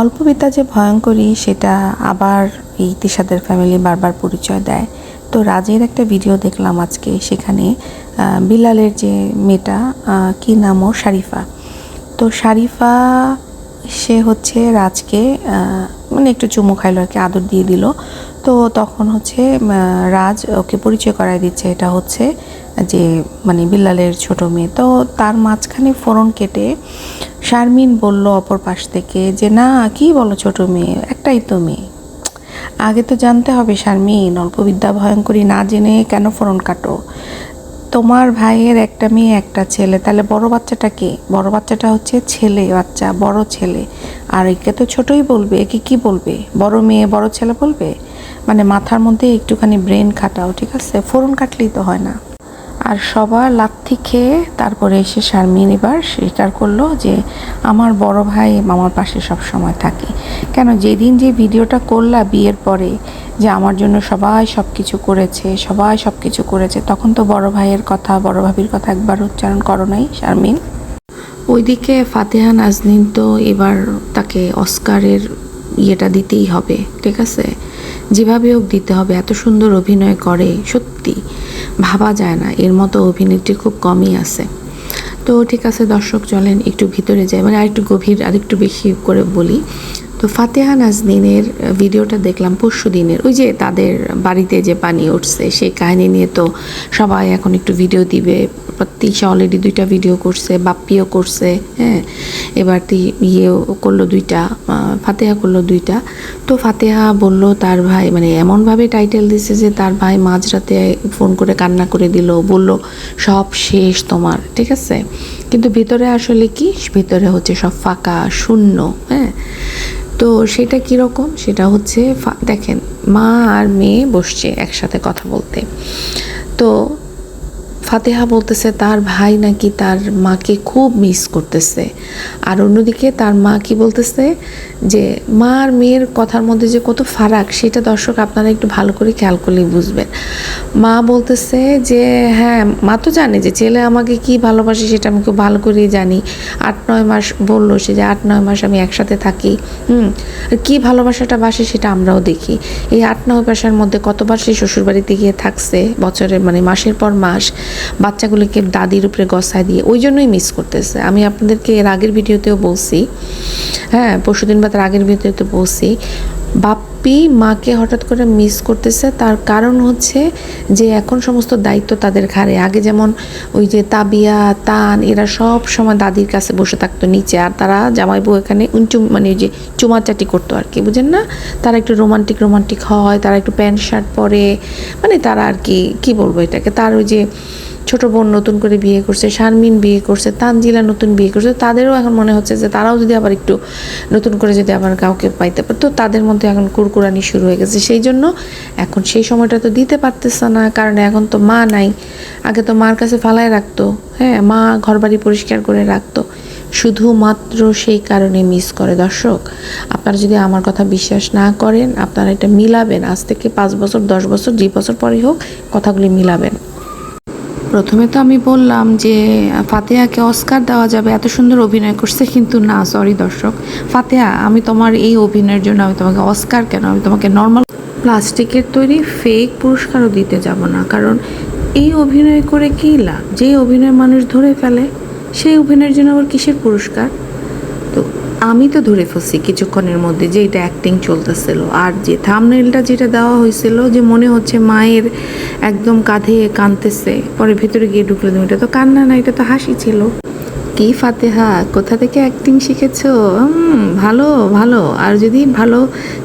অল্পবিদ্যা যে ভয়ঙ্করী, সেটা আবার এই তিশাদের ফ্যামিলি বারবার পরিচয় দেয়। তো রাজের একটা ভিডিও দেখলাম আজকে, সেখানে বিলালের যে মেয়েটা কি নাম ও শারিফা। তো শারিফা, সে হচ্ছে রাজকে মানে একটু চুমু খাইলো আর কি, আদর দিয়ে দিল। তো তখন হচ্ছে রাজ ওকে পরিচয় করায় দিচ্ছে। এটা হচ্ছে যে মানে বিল্লালের ছোট মেয়ে। তো তার মাঝখানে ফোরন কেটে শারমিন বলল অপর পাশ থেকে যে, না, কি বলো ছোট মেয়ে? একটাই তো মেয়ে। আগে তো জানতে হবে শারমিন অল্পবিদ্যা ভয়ঙ্করী না জেনে কেন ফোরন কাটো? তোমার ভাইয়ের একটা মেয়ে, একটা ছেলে। তাহলে বড় বাচ্চাটা কে? বড় বাচ্চাটা হচ্ছে ছেলে, বাচ্চা, বড় ছেলে। আর একে তো ছোটই বলবে। একে কি বলবে? বড় মেয়ে, বড় ছেলে বলবে? মানে মাথার মধ্যে একটুখানি ব্রেন খাটাও, ঠিক আছে? ফোরন কাটলেই তো হয় না। আর সবার লাথি খেয়ে তারপরে এসে শারমিন এবার স্বীকার করল যে আমার বড় ভাই মামার পাশে সব সময় থাকে। কেন? যেদিন যে ভিডিওটা করলা বিয়ের পরে যে আমার জন্য সবাই সব কিছু করেছে, সবাই সব কিছু করেছে, তখন তো বড় ভাইয়ের কথা, বড় ভাবির কথা একবার উচ্চারণ করো নাই, শারমিন? ওইদিকে ফাতেহা নাজনীন তো এবার তাকে অস্কারের ইয়েটা দিতেই হবে, ঠিক আছে? যেভাবে হোক দিতে হবে, এত সুন্দর অভিনয় করে, সত্যি। ভাবা যায় না, এর মতো অভিনেত্রী খুব কমই আছে। তো ঠিক আছে, দর্শক চলেন, একটু ভিতরে যাই মানে আরেকটু গভীর, আরেকটু বেশি করে বলি। তো ফাতেহা নাজনীনের ভিডিওটা দেখলাম পরশু দিনের। ওই যে তাদের বাড়িতে যে পানি উঠছে, সেই কাহিনী নিয়ে তো সবাই এখন একটু ভিডিও দিবে। প্রত্যেকটা অলরেডি দুইটা ভিডিও করছে, বাপ্পিও করছে হ্যাঁ? এবার তি ইয়েও করল দুইটা ফাতেহা করল দুইটা। তো ফাতেহা বলল, তার ভাই মানে এমনভাবে টাইটেল দিছে যে তার ভাই মাঝরাতে ফোন করে কান্না করে দিল। বলল, সব শেষ তোমার, ঠিক আছে? কিন্তু ভিতরে আসলে কি? ভিতরে হচ্ছে সব ফাঁকা, শূন্য হ্যাঁ? তো সেটা কীরকম সেটা হচ্ছে দেখেন, মা আর মেয়ে বসছে একসাথে কথা বলতে। তো ফাতেহা বলতেছে, তার ভাই নাকি তার মাকে খুব মিস করতেছে। আর অন্যদিকে তার মা কি বলতেছে? যে, মা আর মেয়ের কথার মধ্যে যে কত ফারাক, সেটা দর্শক আপনারা একটু ভালো করে খেয়াল করলেই বুঝবেন। মা বলতেছে যে হ্যাঁ মা তো জানে যে ছেলে আমাকে কি ভালোবাসে সেটা আমি খুব ভালো করেই জানি। আট, নয় মাস বলল সে যে, আট, নয় মাস আমি একসাথে থাকি। হুম, কী ভালোবাসাটা বাসে সেটা আমরাও দেখি। এই আট, নয় মাসের মধ্যে কতবার সে শ্বশুরবাড়িতে গিয়ে থাকছে, বছরের মানে মাসের পর মাস, বাচ্চাগুলোকে দাদির উপরে গসায় দিয়ে, ওই জন্যই মিস করতেছে। আমি আপনাদেরকে এর আগের ভিডিওতেও বলছি হ্যাঁ পরশুদিন বা তার আগের ভিডিওতে বলছি বাপ্পি মাকে হঠাৎ করে মিস করতেছে। তার কারণ হচ্ছে যে এখন সমস্ত দায়িত্ব তাদের ঘাড়ে। আগে যেমন ওই যে তাবিয়া, তান, এরা সব সময় দাদির কাছে বসে থাকতো নিচে। আর তারা জামাই বউ এখানে উঞ্চু মানে ওই যে চুমাচাটি করতো আর কি, বুঝেন না? তারা একটু রোমান্টিক রোমান্টিক হয়, তারা একটু প্যান্ট, শার্ট পরে মানে তারা আর কি কি বলব এটাকে? তার ওই যে ছোট বোন নতুন করে বিয়ে করছে, শারমিন বিয়ে করছে, তানজিলা নতুন বিয়ে করছে তাদেরও এখন মনে হচ্ছে যে তারাও যদি আবার একটু নতুন করে যদি আবার কাউকে পাইতে পারতো তাদের মধ্যে এখন কুরকুরানি শুরু হয়ে গেছে। সেই জন্য এখন সেই সময়টা তো দিতে পারতেছে না, কারণ এখন তো মা নাই। আগে তো মার কাছে ফালায় রাখতো হ্যাঁ মা ঘরবাড়ি পরিষ্কার করে রাখতো। শুধুমাত্র সেই কারণে মিস করে। দর্শক, আপনারা যদি আমার কথা বিশ্বাস না করেন, আপনারা এটা মিলাবেন। আজ থেকে পাঁচ বছর, দশ বছর, দুই বছর পরেই হোক, কথাগুলি মিলাবেন। প্রথমে তো আমি বললাম যে, ফাতেহাকে অস্কার দেওয়া যাবে, এত সুন্দর অভিনয় করছে, কিন্তু না সরি দর্শক। ফাতেহা, আমি তোমার এই অভিনয়ের জন্য আমি তোমাকে অস্কার কেন? আমি তোমাকে নর্মাল প্লাস্টিকের তৈরি ফেক পুরস্কারও দিতে যাব না, কারণ এই অভিনয় করে কী লাভ? যে অভিনয় মানুষ ধরে ফেলে, সেই অভিনয়ের জন্য আবার কিসের পুরস্কার? আমি তো ধরে ফেলছি কিছুক্ষণের মধ্যে যে এটা অ্যাক্টিং চলতেছিল। আর যে থামনেলটা যেটা দেওয়া হয়েছিল যে মনে হচ্ছে মায়ের একদম কাঁধে কাঁদতেছে, পরে ভিতরে গিয়ে ঢুকলে তুমি। এটা তো কান্না না, এটা তো হাসি ছিল। কি ফাতেহা, কোথা থেকে অ্যাক্টিং শিখেছো? ভালো ভালো। আর যদি ভালো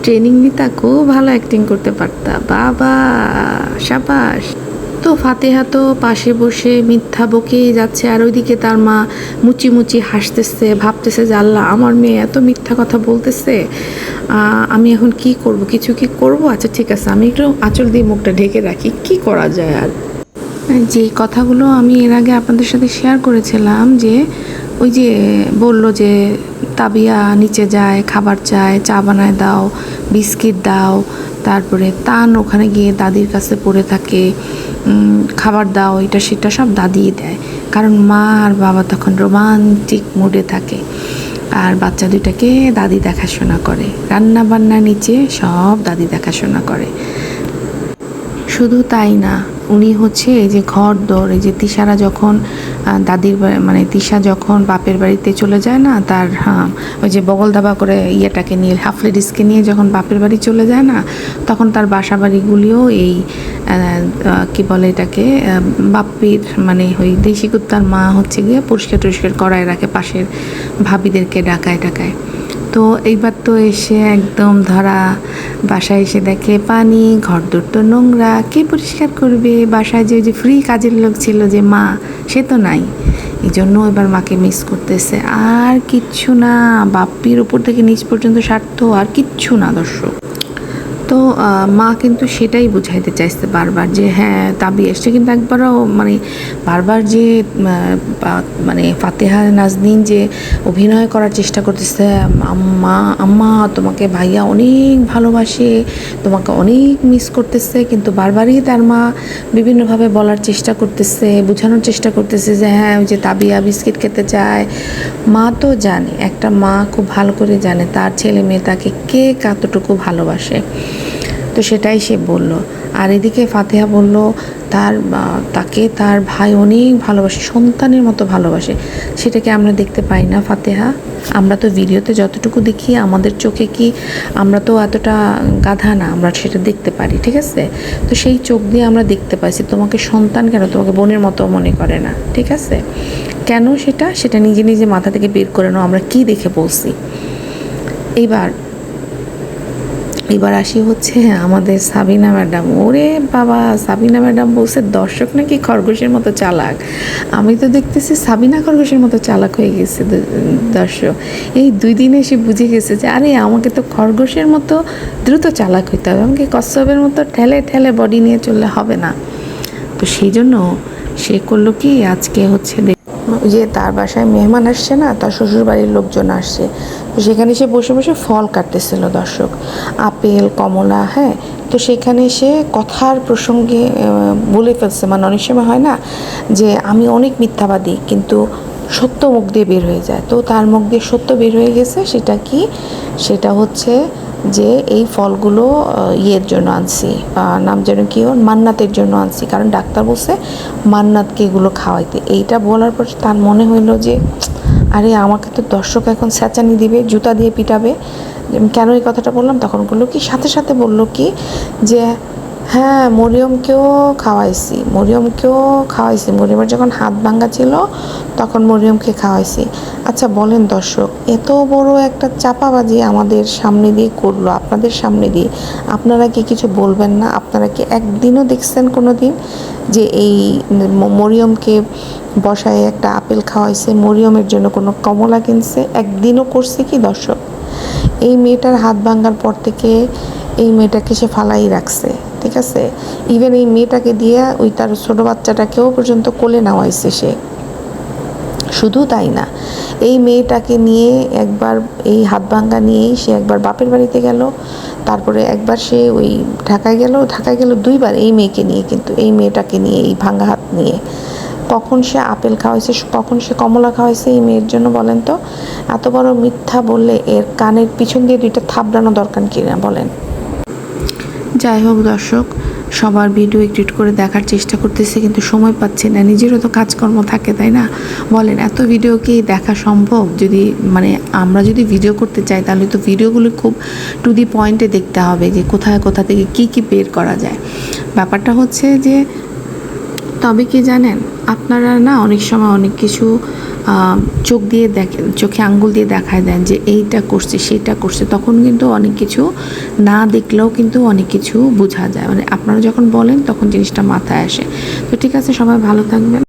ট্রেনিং নিতা, খুব ভালো অ্যাক্টিং করতে পারতা। বাবা, সাবাস। তো ফাতেহা তো পাশে বসে মিথ্যা বকেই যাচ্ছে, আর ওইদিকে তার মা মুচি মুচি হাসতেছে, ভাবতেছে যে আল্লাহ আমার মেয়ে এত মিথ্যা কথা বলতেছে আমি এখন কি করব, কিছু কি করব? আচ্ছা ঠিক আছে, আমি একটু আঁচল দিয়ে মুখটা ঢেকে রাখি, কি করা যায় আর? যে কথাগুলো আমি এর আগে আপনাদের সাথে শেয়ার করেছিলাম, যে ওই যে বলল যে তাবিয়া নিচে যায়, খাবার চায়, চা বানায় দাও, বিস্কিট দাও, তারপরে তান ওখানে গিয়ে দাদির কাছে পড়ে থাকে খাবার দাও, এটা সেটা সব দাদিয়ে দেয়। কারণ মা আর বাবা তখন রোমান্টিক মুডে থাকে। আর বাচ্চা দুইটাকে দাদি দেখাশোনা করে। রান্না বান্না নিচে সব দাদি দেখাশোনা করে। শুধু তাই না উনি হচ্ছে এই যে ঘর দর এই যে তিশারা যখন দাদির মানে তিশা যখন বাপের বাড়িতে চলে যায় না তার হ্যাঁ, ওই যে বগল দাবা করে ইয়েটাকে নিয়ে হাফ লেডিসকে নিয়ে যখন বাপের বাড়ি চলে যায় না তখন তার বাসা বাড়িগুলিও এই কি বলে এটাকে বাপ্পির মানে ওই দেশি কুত্তার মা হচ্ছে গিয়ে পরিষ্কার টরিষ্কার করায় রাখে পাশের ভাবিদেরকে ডাকায় ডাকায় তো এইবার তো এসে একদম ধরা, বাসায় এসে দেখে পানি, ঘর দূর তো নোংরা, কে পরিষ্কার করবে? বাসায় যে যে ফ্রি কাজের লোক ছিল যে মা, সে তো নাই। এই জন্য এবার মাকে মিস করতেছে। আর কিচ্ছু না, বাপ্পির উপর থেকে নিচ পর্যন্ত স্বার্থ আর কিচ্ছু না দর্শক। তো মা কিন্তু সেটাই বুঝাইতে চাইছে বারবার যে হ্যাঁ তাবি এসছে। কিন্তু একবারও মানে বারবার যে মানে ফাতেহা নাজনীন যে অভিনয় করার চেষ্টা করতেছে আম্মা আম্মা, তোমাকে ভাইয়া অনেক ভালোবাসে, তোমাকে অনেক মিস করতেছে, কিন্তু বারবারই তার মা বিভিন্নভাবে বলার চেষ্টা করতেছে, বোঝানোর চেষ্টা করতেছে যে হ্যাঁ ওই যে তাবিয়া বিস্কিট খেতে চায়। মা তো জানে, একটা মা খুব ভালো করে জানে, তার ছেলে মেয়ে তাকে কে কতটুকু ভালোবাসে। তো সেটাই সে বলল। আর এদিকে ফাতেহা বলল, তার তাকে তার ভাই অনেক ভালোবাসে, সন্তানের মতো ভালোবাসে। সেটাকে আমরা দেখতে পাই না, ফাতেহা। আমরা তো ভিডিওতে যতটুকু দেখি, আমাদের চোখে কি আমরা তো এতটা গাধা না, আমরা সেটা দেখতে পারি, ঠিক আছে? তো সেই চোখ দিয়ে আমরা দেখতে পাইছি, তোমাকে সন্তান কেন? তোমাকে বোনের মতো মনে করে না, ঠিক আছে? কেন সেটা? সেটা নিজে নিজে মাথা থেকে বের করে নাও, আমরা কি দেখে বলছি? এইবার এবার আসি হচ্ছে আমাদের সাবিনা ম্যাডাম। ওরে বাবা, সাবিনা ম্যাডাম বলছে, দর্শক নাকি খরগোশের মতো চালাক? আমি তো দেখতেছি সাবিনা খরগোশের মতো চালাক হয়ে গেছে দর্শক। এই দুই দিনে এসে বুঝে গেছে যে, আরে, আমাকে তো খরগোশের মতো দ্রুত চালাক হইতে হবে। আমাকে কচ্ছপের মতো ঠেলে ঠেলে বডি নিয়ে চললে হবে না। তো সেই জন্য সে করল কি, আজকে হচ্ছে যে তার বাসায় মেহমান আসছে না, তার শ্বশুর বাড়ির লোকজন আসছে। তো সেখানে সে বসে বসে ফল কাটতেছিল দর্শক। আপেল, কমলা হ্যাঁ তো সেখানে সে কথার প্রসঙ্গে বলে ফেলছে মানে অনেক সময় হয় না যে আমি অনেক মিথ্যাবাদী, কিন্তু সত্য মুখ দিয়ে বের হয়ে যায়। তো তার মুখ দিয়ে সত্য বের হয়ে গেছে, সেটা কি? সেটা হচ্ছে যে এই ফলগুলো ইয়ের জন্য আনছি নাম যেন কি ওর, মান্নাতের জন্য আনছি। কারণ ডাক্তার বলছে মান্নাতকে এগুলো খাওয়াইতে। এইটা বলার পর তার মনে হইল যে, আরে আমাকে তো দর্শক এখন স্যাঁচানি দিবে, জুতা দিয়ে পিটাবে। কেন এই কথাটা বললাম? তখন বলল কি, সাথে সাথে বলল কি যে হ্যাঁ মরিয়মকেও খাওয়াইছি মরিয়মকেও খাওয়াইছি। মরিয়মের যখন হাত ভাঙ্গা ছিল, তখন মরিয়মকে খাওয়াইছি। আচ্ছা বলেন দর্শক এত বড় একটা চাপাবাজি আমাদের সামনে দিয়ে করল, আপনাদের সামনে দিয়ে। আপনারা কি কিছু বলবেন না? আপনারা কি একদিনও দেখছেন কোনো দিন যে এই মরিয়মকে বসায় একটা আপেল খাওয়াইছে, মরিয়মের জন্য কোনো কমলা কিনছে? একদিনও করছে কি দর্শক? এই মেয়েটার হাত ভাঙ্গার পর থেকে এই মেয়েটাকে সে ফালাই রাখছে, ঠিক আছে? ইভেন এই মেয়েটাকে দিয়ে ওই তার ছোটো বাচ্চাটাকেও পর্যন্ত কোলে নেওয়াইছে সে। শুধু তাই না, এই মেয়েটাকে নিয়ে একবার এই হাত ভাঙ্গা নিয়েই সে একবার বাপের বাড়িতে গেল, তারপরে একবার সে ওই ঢাকায় গেল ঢাকায় গেল দুইবার এই মেয়েকে নিয়ে, কিন্তু এই মেয়েটাকে নিয়ে, এই ভাঙ্গা হাত নিয়ে। কখন সে আপেল খাওয়াইছে, কখন সে কমলা খাওয়াইছে এই মেয়ের জন্য বলেন তো? এত বড় মিথ্যা বললে এর কানের পিছন দিয়ে দুইটা থাবড়ানো দরকার কিনা বলেন? যাই হোক দর্শক সবার ভিডিও এডিট করে দেখার চেষ্টা করতেছে, কিন্তু সময় পাচ্ছে না। নিজেরও তো কাজকর্ম থাকে, তাই না? বলেন, এত ভিডিও কি দেখা সম্ভব? যদি মানে আমরা যদি ভিডিও করতে চাই, তাহলে তো ভিডিওগুলো খুব টু দি পয়েন্টে দেখতে হবে যে কোথায়, কোথা থেকে কি কি বের করা যায়। ব্যাপারটা হচ্ছে যে, তবে কি জানেন, আপনারা না অনেক সময় অনেক কিছু চোখ দিয়ে দেখেন চোখে আঙ্গুল দিয়ে দেখায় দেন যে এইটা করছে, সেটা করছে। তখন কিন্তু অনেক কিছু না দেখলেও কিন্তু অনেক কিছু বোঝা যায়। মানে আপনারা যখন বলেন তখন জিনিসটা মাথায় আসে। তো ঠিক আছে, সবাই ভালো থাকবেন।